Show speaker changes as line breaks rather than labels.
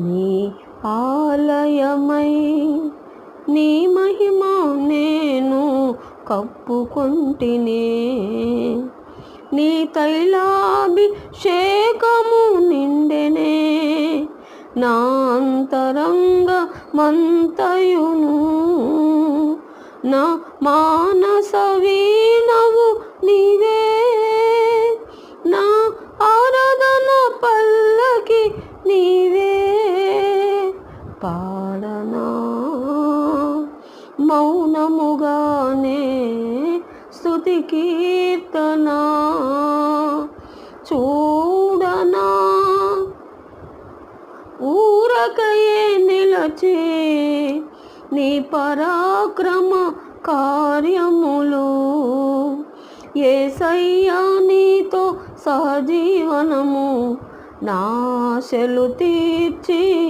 నీ ఆలయమై నీ మహిమ నేను కప్పుకొంటినే. నీ తైలాభిషేకము నిండెనే నా అంతరంగ మంతయును. నా మానస వీణవు నీవే నా ఆరాధన పల్లకి నీవే. పాడనా? మౌనముగానే స్థుతి కీర్తనా? చూడనా? ఊరకయే నిలచి నీ పరాక్రమ కార్యములు. ఏ నీతో సహజీవనము నాశలు తీర్చి